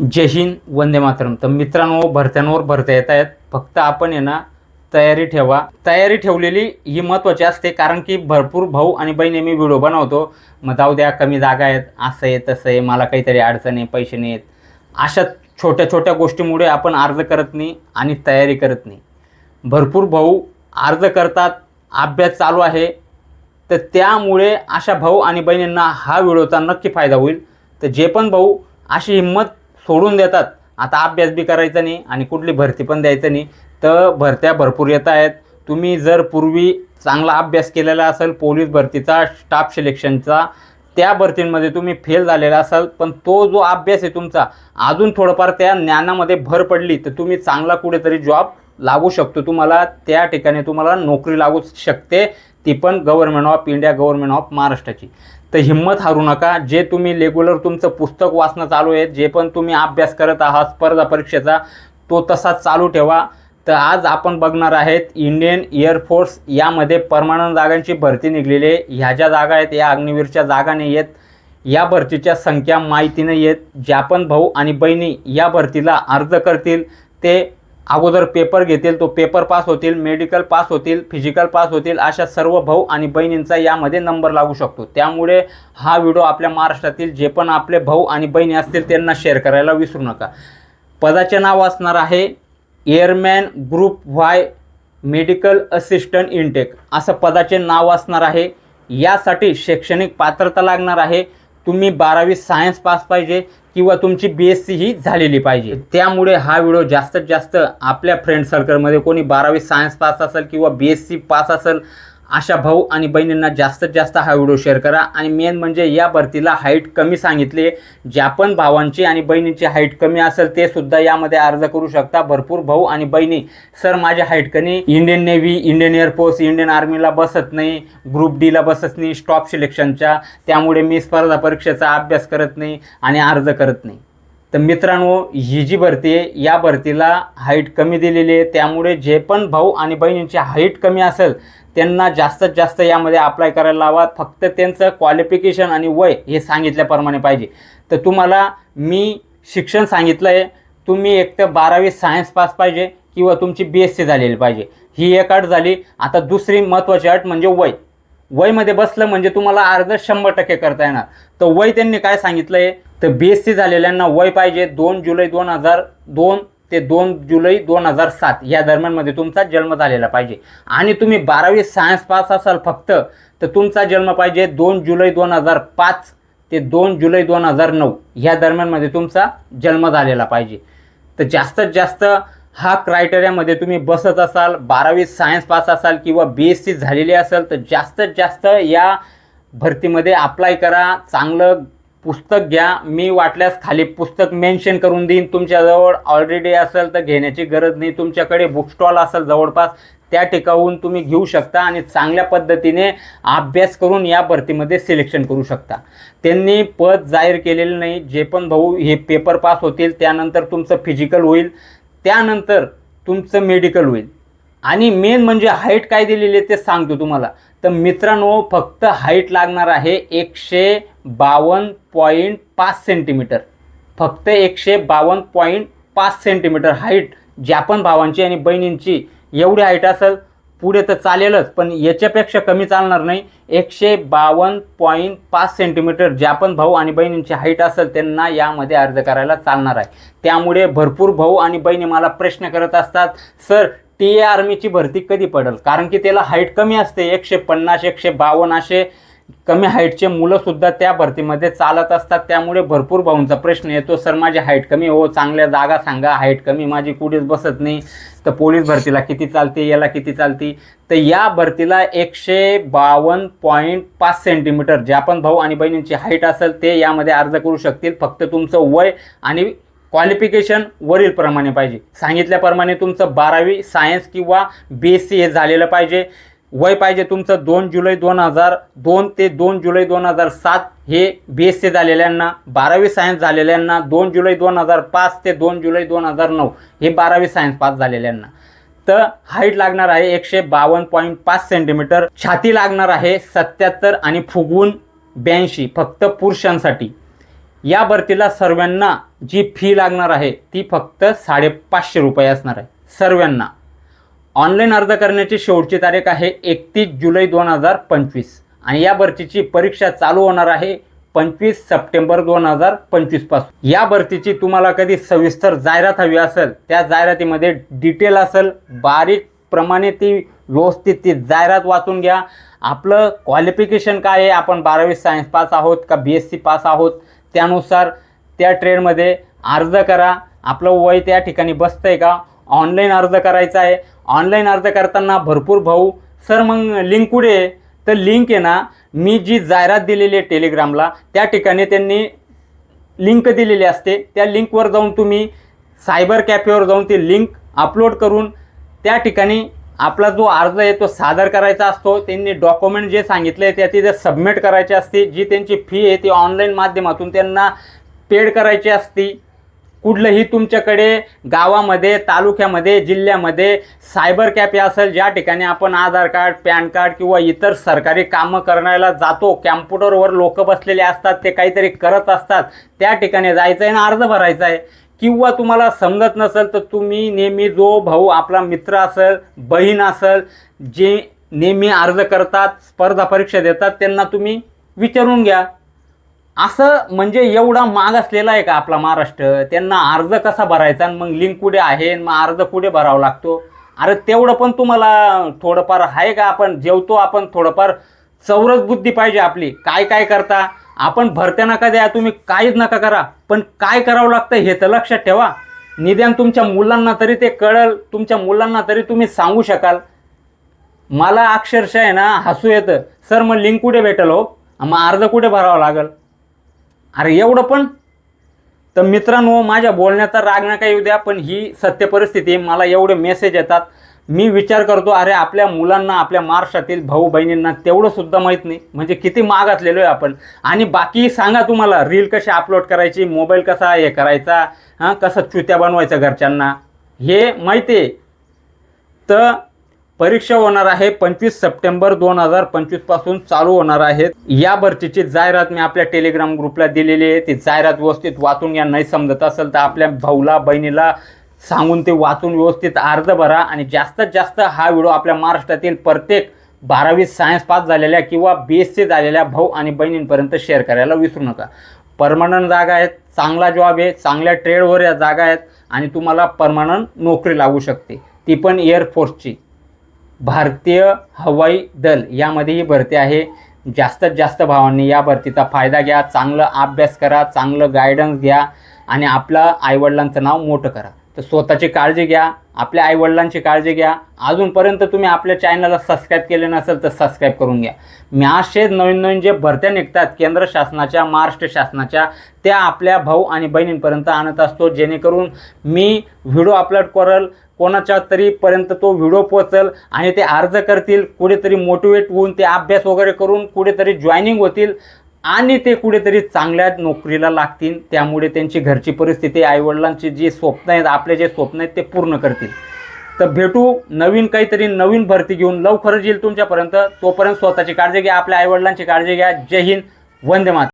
जय हिंद वंदे मातरम. तर मित्रांनो भरत्यांवर भरत्या येत आहेत. फक्त आपण यांना ना तयारी ठेवा. तयारी ठेवलेली ही महत्त्वाची असते कारण की भरपूर भाऊ आणि बहिणी मी व्हिडिओ बनवतो. मग जाऊ द्या कमी जागा आहेत असं आहे तसं आहे मला काहीतरी अडचण आहे पैसे नाही आहेत अशा छोट्या छोट्या गोष्टीमुळे आपण अर्ज करत नाही आणि तयारी करत नाही. भरपूर भाऊ अर्ज करतात अभ्यास चालू आहे. तर त्यामुळे अशा भाऊ आणि बहिणींना हा व्हिडिओचा नक्की फायदा होईल. तर जे पण भाऊ अशी हिंमत सोडून देतात. आता अभ्यास बी करायचा नाही आणि कुठली भरती पण द्यायचं नाही. तर भरत्या भरपूर येत आहेत. तुम्ही जर पूर्वी चांगला अभ्यास केलेला असेल पोलीस भरतीचा स्टाफ सिलेक्शनचा त्या भरतींमध्ये तुम्ही फेल झालेला असाल पण तो जो अभ्यास आहे तुमचा अजून थोडंफार त्या ज्ञानामध्ये भर पडली तर तुम्ही चांगला कुठेतरी जॉब लागू शकतो. तुम्हाला त्या ठिकाणी तुम्हाला नोकरी लागू शकते. ती पण government of India government of महाराष्ट्राची तर हिंमत हारू नका. जे तुम्ही रेग्युलर तुमचं पुस्तक वाचणं चालू आहे जे पण तुम्ही अभ्यास करत आहात स्पर्धा परीक्षेचा तो तसाच चालू ठेवा. तर आज आपण बघणार आहेत इंडियन एअरफोर्स यामध्ये परमानंट जागांची भरती निघलेली आहे. ह्या ज्या जागा आहेत या अग्निवीरच्या जागा नाही आहेत. या भरतीच्या संख्या माहिती नाही आहेत. ज्या पण भाऊ आणि बहिणी या भरतीला अर्ज करतील ते अगोदर पेपर घेतील तो पेपर पास होतील मेडिकल पास होतील फिजिकल पास होतील अशा सर्व भाऊ आणि बहिणींचा यामध्ये नंबर लागू शकतो. त्यामुळे हा व्हिडिओ आपल्या महाराष्ट्रातील जे पण आपले भाऊ आणि बहिणी असतील त्यांना शेअर करायला विसरू नका. पदाचे नाव असणार आहे airman group Y medical assistant intake असं पदाचे नाव असणार आहे. यासाठी शैक्षणिक पात्रता लागणार आहे. तुम्ही बारावी सायन्स पास पाहिजे. किंवा तुमची बी एस सी ही झालेली पाहिजे. त्यामुळे हा व्हिडिओ जास्तीत जास्त आपल्या फ्रेंड सर्कलमध्ये कोणी बारावी सायन्स पास असेल किंवा बी एस सी पास असेल अशा भाऊ आणि बहिणींना जास्तीत जास्त हा व्हिडिओ शेअर करा. आणि मेन म्हणजे या भरतीला हाईट कमी सांगितली. ज्या पण भावांची आणि बहिणींची हाईट कमी असेल ते सुद्धा यामध्ये अर्ज करू शकता. भरपूर भाऊ आणि बहिणी सर माझी हाईट कमी. Indian navy Indian air force Indian आर्मीला बसत नाही. ग्रुप डीला बसत नाही. स्टॉप सिलेक्शनच्या त्यामुळे मी स्पर्धा परीक्षेचा अभ्यास करत नाही आणि अर्ज करत नाही. तर मित्रांनो ही जी भरती आहे या भरतीला हाईट कमी दिलेली आहे. त्यामुळे जे पण भाऊ आणि बहिणींची हाईट कमी असेल त्यांना जास्तीत जास्त यामध्ये अप्लाय करायला लावा. फक्त त्यांचं क्वालिफिकेशन आणि वय हे सांगितल्याप्रमाणे पाहिजे. तर तुम्हाला मी शिक्षण सांगितलं आहे तुम्ही एक तर बारावी सायन्स पास पाहिजे किंवा तुमची बी एस सी झालेली पाहिजे. ही एक अट झाली. आता दुसरी महत्त्वाची अट म्हणजे वय. वयमध्ये बसलं म्हणजे तुम्हाला अर्ज शंभर टक्के करता येणार. तर वय त्यांनी काय सांगितलं आहे तर बी एस सी झालेल्यांना वय पाहिजे. दोन जुलै दोन हजार दोन ते दोन जुलै दोन हजार सात या दरम्यानमध्ये तुमचा जन्म झालेला पाहिजे. आणि तुम्ही बारावी सायन्स पास असाल फक्त तर तुमचा जन्म पाहिजे दोन जुलै दोन हजार पाच ते दोन जुलै दोन हजार नऊ ह्या दरम्यानमध्ये तुमचा जन्म झालेला पाहिजे. तर जास्तीत जास्त हा क्रायटेरियामध्ये तुम्ही बसत असाल बारावी सायन्स पास असाल किंवा बी एस सी झालेली असाल तर जास्तीत जास्त या भरतीमध्ये अप्लाय करा चांगलं पुस्तक घ्या. मी वाटल्यास खाली पुस्तक मेन्शन करून देईन. तुमच्याजवळ ऑलरेडी असेल तर घेण्याची गरज नाही. तुमच्याकडे बुक स्टॉल असेल जवळपास त्या ठिकाणून तुम्ही घेऊ शकता आणि चांगल्या पद्धतीने अभ्यास करून या भरतीमध्ये सिलेक्शन करू शकता. त्यांनी पद जाहीर केलेलं नाही. जे पण भाऊ हे पेपर पास होतील त्यानंतर तुमचं फिजिकल होईल. त्यानंतर तुमचं मेडिकल होईल. आणि मेन म्हणजे हाईट काय दिलेली आहे ते सांगतो तुम्हाला. तर मित्रांनो फक्त हाईट लागणार आहे एकशे बावन्न पॉईंट पाच सेंटीमीटर फक्त एकशे बावन्न पॉईंट पाच सेंटीमीटर हाईट ज्या पण भावांची आणि बहिणींची. एवढी हाईट असेल पुढे तर चालेलच पण याच्यापेक्षा कमी चालणार नाही. एकशे बावन्न पॉईंट पाच सेंटीमीटर ज्या पण भाऊ आणि बहिणींची हाईट असेल त्यांना यामध्ये अर्ज करायला चालणार आहे. त्यामुळे भरपूर भाऊ आणि बहिणी मला प्रश्न करत असतात सर टी ए आर्मीची भरती कधी पडेल? कारण की त्याला हाईट कमी असते. एकशे पन्नास एकशे बावन्न असे कमी हाईटचे मुलंसुद्धा त्या भरतीमध्ये चालत असतात. त्यामुळे भरपूर भाऊंचा प्रश्न येतो सर माझी हाईट कमी हो चांगल्या जागा सांगा. हाईट कमी माझी कुठेच बसत नाही. तर पोलीस भरतीला किती चालते याला किती चालते? तर या भरतीला एकशे बावन्न पॉईंट पाच सेंटीमीटर जे आपण भाऊ आणि बहिणींची हाईट असेल ते यामध्ये अर्ज करू शकतील. फक्त तुमचं वय आणि क्वालिफिकेशन वरीलप्रमाणे पाहिजे. सांगितल्याप्रमाणे तुमचं बारावी सायन्स किंवा बी एस सी हे झालेलं पाहिजे. वय पाहिजे तुमचं दोन जुलै दोन हजार दोन ते दोन जुलै दोन हजार सात हे बी एस सी झालेल्यांना बारावी सायन्स झालेल्यांना दोन जुलै दोन हजार पाच ते दोन जुलै दोन हजार नऊ हे बारावी सायन्स पास झालेल्यांना. तर हाईट लागणार आहे एकशे बावन्न पॉईंट पाच सेंटीमीटर छाती लागणार आहे सत्याहत्तर आणि फुगवून ब्याऐंशी फक्त पुरुषांसाठी. या भरतीला सर्वांना जी फी लागणार आहे ती फक्त साडेपाचशे रुपये असणार आहे सर्वांना. ऑनलाईन अर्ज करण्याची शेवटची तारीख आहे एकतीस जुलै दोन हजार पंचवीस. आणि या भरतीची परीक्षा चालू होणार आहे पंचवीस सप्टेंबर दोन हजार पंचवीसपासून या भरतीची तुम्हाला कधी सविस्तर जाहिरात हवी असेल त्या जाहिरातीमध्ये डिटेल असेल बारीक प्रमाणे ती व्यवस्थित ती जाहिरात वाचून घ्या. आपलं क्वालिफिकेशन काय आहे? आपण बारावी सायन्स पास आहोत का बी एस सी पास आहोत? त्यानुसार त्या ट्रेडमध्ये अर्ज करा. आपलं वय त्या ठिकाणी बसतं आहे का? ऑनलाईन अर्ज करायचा आहे. ऑनलाईन अर्ज करताना भरपूर भाऊ सर मग लिंक कुठे आहे? तर लिंक आहे ना मी जी जाहिरात दिलेली आहे टेलिग्रामला त्या ठिकाणी त्यांनी लिंक दिलेली असते. त्या लिंकवर जाऊन तुम्ही सायबर कॅफेवर जाऊन ती लिंक अपलोड करून त्या ठिकाणी आपला जो अर्ज आहे तो सादर करायचा असतो. त्यांनी डॉक्युमेंट जे सांगितले त्या तिथे सबमिट करायचे असते. जी त्यांची फी आहे ती ऑनलाईन माध्यमातून त्यांना पेड करायची असती. कुठलंही तुमच्याकडे गावामध्ये तालुक्यामध्ये जिल्ह्यामध्ये सायबर कॅफे असेल ज्या ठिकाणी आपण आधार कार्ड पॅन कार्ड किंवा इतर सरकारी कामं करण्याला जातो कॅम्प्युटरवर लोक बसलेले असतात ते काहीतरी करत असतात त्या ठिकाणी जायचं आहे आणि अर्ज भरायचा आहे किंवा तुम्हाला समजत नसेल तर तुम्ही नेहमी जो भाऊ आपला मित्र असेल बहीण असेल जे नेहमी अर्ज करतात स्पर्धा परीक्षा देतात त्यांना तुम्ही विचारून घ्या. असं म्हणजे एवढा माग असलेला आहे का आपला महाराष्ट्र? त्यांना अर्ज कसा भरायचा आणि मग लिंक कुठे आहे आणि मग अर्ज कुठे भरावा लागतो? अरे तेवढं पण तुम्हाला थोडंफार आहे का आपण? जेवतो आपण थोडंफार? चौरस बुद्धी पाहिजे आपली. काय काय करता? आपण भरत्या नका द्या तुम्ही काहीच नका करा. पण काय करावं लागतं हे तर लक्षात ठेवा. निदान तुमच्या मुलांना तरी ते कळल तुमच्या मुलांना तरी तुम्ही सांगू शकाल. मला अक्षरशः आहे ना हसू येतं. सर मग लिंक कुठे भेटल हो? मग अर्ज कुठे भरावा लागेल? अरे एवढं पण? तर मित्रांनो माझ्या बोलण्याचा राग नका येऊ द्या पण ही सत्य परिस्थिती मला एवढे मेसेज येतात. मी विचार करतो अरे आपल्या मुलांना आपल्या महाराष्ट्रातील भाऊ बहिणींना तेवढं सुद्धा माहीत नाही. म्हणजे किती मागासलेलो आहे आपण. आणि बाकी सांगा तुम्हाला रील कशी अपलोड करायची मोबाईल कसा हे करायचा हां कसं चुत्या बनवायचं घरच्यांना हे माहिती आहे. तर परीक्षा होणार आहे पंचवीस सप्टेंबर दोन हजार पंचवीसपासून चालू होणार आहेत. या भरतीची जाहिरात मी आपल्या टेलिग्राम ग्रुपला दिलेली आहे. ती जाहिरात व्यवस्थित वाचून घ्या नाही समजत असेल तर आपल्या भाऊला बहिणीला सांगून ते वाचून व्यवस्थित अर्ज भरा आणि जास्तीत जास्त हा व्हिडिओ आपल्या महाराष्ट्रातील प्रत्येक बारावी सायन्स पास झालेल्या किंवा बी एस सी झालेल्या भाऊ आणि बहिणींपर्यंत शेअर करायला विसरू नका. परमनंट जागा आहेत चांगला जॉब आहे चांगल्या ट्रेडवर या जागा आहेत आणि तुम्हाला परमनंट नोकरी लागू शकते. ती पण एअरफोर्सची भारतीय हवाई दल यामध्ये ही भरती आहे. जास्तीत जास्त भावांनी या भरतीचा फायदा घ्या चांगलं अभ्यास करा चांगलं गायडन्स घ्या आणि आपलं आईवडिलांचं नाव मोठं करा. तर स्वतःची काळजी घ्या आपल्या आईवडिलांची काळजी घ्या. अजूनपर्यंत तुम्ही आपल्या चॅनलला सबस्क्राईब केले नसेल तर सबस्क्राईब करून घ्या. मी असेच नवीन नवीन जे भरत्या निघतात केंद्र शासनाच्या महाराष्ट्र शासनाच्या त्या आपल्या भाऊ आणि बहिणींपर्यंत आणत असतो. जेणेकरून मी व्हिडिओ अपलोड करल कोणाच्या तरीपर्यंत तो व्हिडिओ पोचल आणि ते अर्ज करतील कुठेतरी मोटिवेट होऊन ते अभ्यास वगैरे करून कुठेतरी जॉईनिंग होतील. आणि ते कुठेतरी चांगल्या नोकरीला लागतील त्यामुळे त्यांची घरची परिस्थिती आईवडिलांची जी स्वप्न आहेत आपले जे स्वप्न आहेत ते पूर्ण करतील. तर भेटू नवीन काहीतरी नवीन भरती घेऊन लवकरच येईल तुमच्यापर्यंत. तोपर्यंत स्वतःची काळजी घ्या आपल्या आईवडिलांची काळजी घ्या. जय हिंद वंदे मात